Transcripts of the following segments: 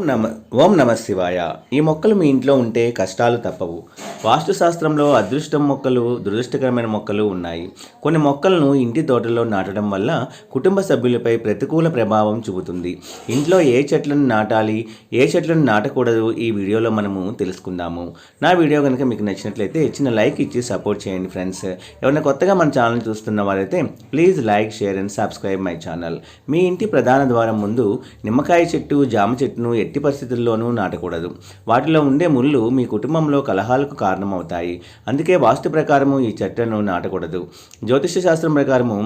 ఓం నమ ఓం నమ శివాయ. ఈ మొక్కలు మీ ఇంట్లో ఉంటే కష్టాలు తప్పవు. వాస్తు శాస్త్రంలో అదృష్టం మొక్కలు దురదృష్టకరమైన మొక్కలు ఉన్నాయి. కొన్ని మొక్కలను ఇంటి తోటలో నాటడం వల్ల కుటుంబ సభ్యులపై ప్రతికూల ప్రభావం చూపుతుంది. ఇంట్లో ఏ చెట్లను నాటాలి ఏ చెట్లను నాటకూడదు ఈ వీడియోలో మనము తెలుసుకుందాము. నా వీడియో కనుక మీకు నచ్చినట్లయితే చిన్న లైక్ ఇచ్చి సపోర్ట్ చేయండి ఫ్రెండ్స్. ఎవరైనా కొత్తగా మన ఛానల్ చూస్తున్న వారైతే please like share and subscribe my channel. మీ ఇంటి ప్రధాన ద్వారం ముందు నిమ్మకాయ చెట్టు జామ చెట్టును ఎట్టి పరిస్థితుల్లోనూ నాటకూడదు. వాటిలో ఉండే ముళ్ళు మీ కుటుంబంలో కలహాలకు కారణమవుతాయి. అందుకే వాస్తు ప్రకారము ఈ చెట్లను నాటకూడదు. జ్యోతిష శాస్త్రం ప్రకారము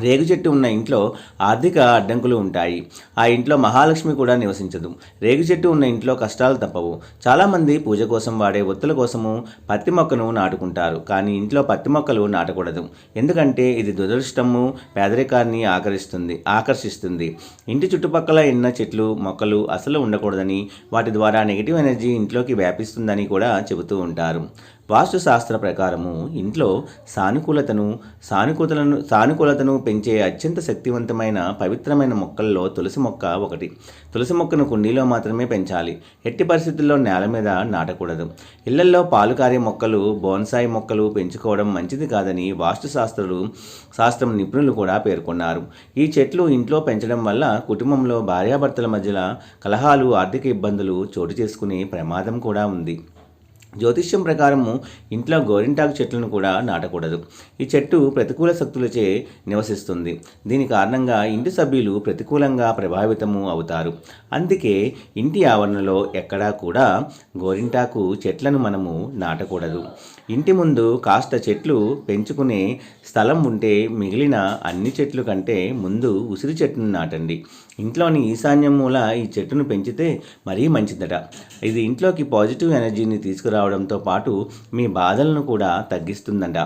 రేగు చెట్టు ఉన్న ఇంట్లో ఆర్థిక అడ్డంకులు ఉంటాయి. ఆ ఇంట్లో మహాలక్ష్మి కూడా నివసించదు. రేగు చెట్టు ఉన్న ఇంట్లో కష్టాలు తప్పవు. చాలామంది పూజ కోసం వాడే ఒత్తుల కోసము పత్తి మొక్కను నాటుకుంటారు. కానీ ఇంట్లో పత్తి మొక్కలు నాటకూడదు. ఎందుకంటే ఇది దురదృష్టము పేదరికాన్ని ఆకరిస్తుంది ఆకర్షిస్తుంది. ఇంటి చుట్టుపక్కల ఎన్న చెట్లు మొక్కలు అసలు ఉండకూడదని వాటి ద్వారా నెగిటివ్ ఎనర్జీ ఇంట్లోకి వ్యాపిస్తుందని కూడా చెబుతూ ఉంటారు. వాస్తు శాస్త్ర ప్రకారము ఇంట్లో సానుకూలతను సానుకూలతను సానుకూలతను పెంచే అత్యంత శక్తివంతమైన పవిత్రమైన మొక్కల్లో తులసి మొక్క ఒకటి. తులసి మొక్కను కుండీలో మాత్రమే పెంచాలి. ఎట్టి పరిస్థితుల్లో నేల మీద నాటకూడదు. ఇళ్ళల్లో పాలు కారే మొక్కలు బోన్సాయి మొక్కలు పెంచుకోవడం మంచిది కాదని వాస్తు శాస్త్రులు శాస్త్రం నిపుణులు కూడా పేర్కొన్నారు. ఈ చెట్లు ఇంట్లో పెంచడం వల్ల కుటుంబంలో భార్యాభర్తల మధ్యలో కలహాలు ఆర్థిక ఇబ్బందులు చోటు చేసుకునే ప్రమాదం కూడా ఉంది. జ్యోతిష్యం ప్రకారము ఇంట్లో గోరింటాకు చెట్లను కూడా నాటకూడదు. ఈ చెట్టు ప్రతికూల శక్తులచే నివసిస్తుంది. దీని కారణంగా ఇంటి సభ్యులు ప్రతికూలంగా ప్రభావితము అవుతారు. అందుకే ఇంటి ఆవరణలో ఎక్కడా కూడా గోరింటాకు చెట్లను మనము నాటకూడదు. ఇంటి ముందు కాస్త చెట్లు పెంచుకునే స్థలం ఉంటే మిగిలిన అన్ని చెట్లు కంటే ముందు ఉసిరి చెట్టును నాటండి. ఇంట్లోని ఈశాన్యం మూల ఈ చెట్టును పెంచితే మరీ మంచిదట. ఇది ఇంట్లోకి పాజిటివ్ ఎనర్జీని రావడంతో పాటు మీ బాధలను కూడా తగ్గిస్తుందంట.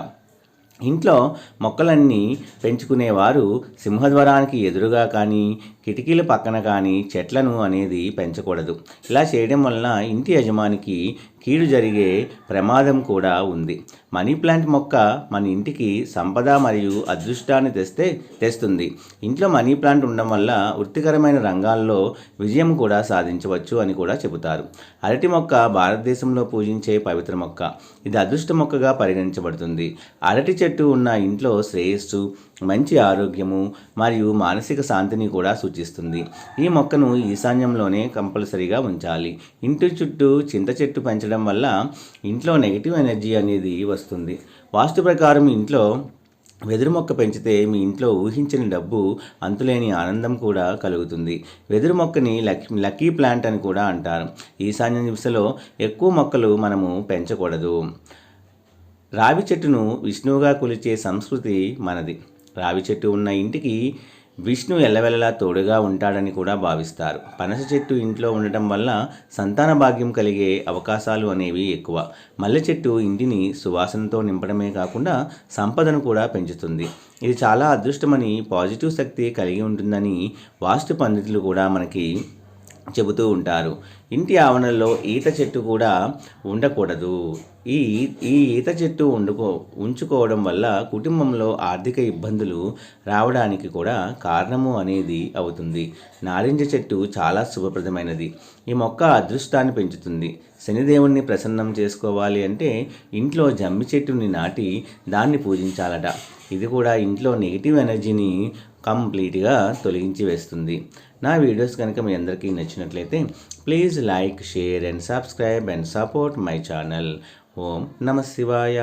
ఇంట్లో మొక్కలన్నీ పెంచుకునేవారు సింహద్వారానికి ఎదురుగా కానీ కిటికీల పక్కన కానీ చెట్లను అనేది పెంచకూడదు. ఇలా చేయడం వలన ఇంటి యజమానికి కీడు జరిగే ప్రమాదం కూడా ఉంది. మనీ ప్లాంట్ మొక్క మన ఇంటికి సంపద మరియు అదృష్టాన్ని తెస్తే తెస్తుంది. ఇంట్లో మనీ ప్లాంట్ ఉండడం వల్ల వృత్తికరమైన రంగాల్లో విజయం కూడా సాధించవచ్చు అని కూడా చెబుతారు. అరటి మొక్క భారతదేశంలో పూజించే పవిత్ర మొక్క. ఇది అదృష్ట మొక్కగా పరిగణించబడుతుంది. అరటి చెట్టు ఉన్న ఇంట్లో శ్రేయస్సు మంచి ఆరోగ్యము మరియు మానసిక శాంతిని కూడా సూచిస్తుంది. ఈ మొక్కను ఈశాన్యంలోనే కంపల్సరీగా ఉంచాలి. ఇంటి చుట్టూ చింత చెట్టు పెంచడం వల్ల ఇంట్లో నెగిటివ్ ఎనర్జీ అనేది వస్తుంది. వాస్తు ప్రకారం ఇంట్లో వెదురు మొక్క పెంచితే మీ ఇంట్లో ఊహించని డబ్బు అంతులేని ఆనందం కూడా కలుగుతుంది. వెదురు మొక్కని లక్కీ లక్కీ ప్లాంట్ అని కూడా అంటారు. ఈశాన్య దిశలో ఎక్కువ మొక్కలు మనము పెంచకూడదు. రావి చెట్టును విష్ణువుగా కొలిచే సంస్కృతి మనది. రావి చెట్టు ఉన్న ఇంటికి విష్ణు ఎల్లవెల్లలా తోడుగా ఉంటాడని కూడా భావిస్తారు. పనస చెట్టు ఇంట్లో ఉండటం వల్ల సంతాన భాగ్యం కలిగే అవకాశాలు అనేవి ఎక్కువ. మల్లె చెట్టు ఇంటిని సువాసనతో నింపడమే కాకుండా సంపదను కూడా పెంచుతుంది. ఇది చాలా అదృష్టమని పాజిటివ్ శక్తి కలిగి ఉంటుందని వాస్తు పండితులు కూడా మనకి చెబుతూ ఉంటారు. ఇంటి ఆవరణలో ఈత చెట్టు కూడా ఉండకూడదు. ఈ ఈ ఈత చెట్టు వండుకో ఉంచుకోవడం వల్ల కుటుంబంలో ఆర్థిక ఇబ్బందులు రావడానికి కూడా కారణము అనేది అవుతుంది. నారింజ చెట్టు చాలా శుభప్రదమైనది. ఈ మొక్క అదృష్టాన్ని పెంచుతుంది. శనిదేవుణ్ణి ప్రసన్నం చేసుకోవాలి అంటే ఇంట్లో జమ్మి చెట్టుని నాటి దాన్ని పూజించాలట. ఇది కూడా ఇంట్లో నెగిటివ్ ఎనర్జీని కంప్లీట్గా తొలగించి వేస్తుంది. నా వీడియోస్ కనుక మీ అందరికీ నచ్చినట్లయితే please like share and subscribe and support my channel. ఓం నమ శివాయ.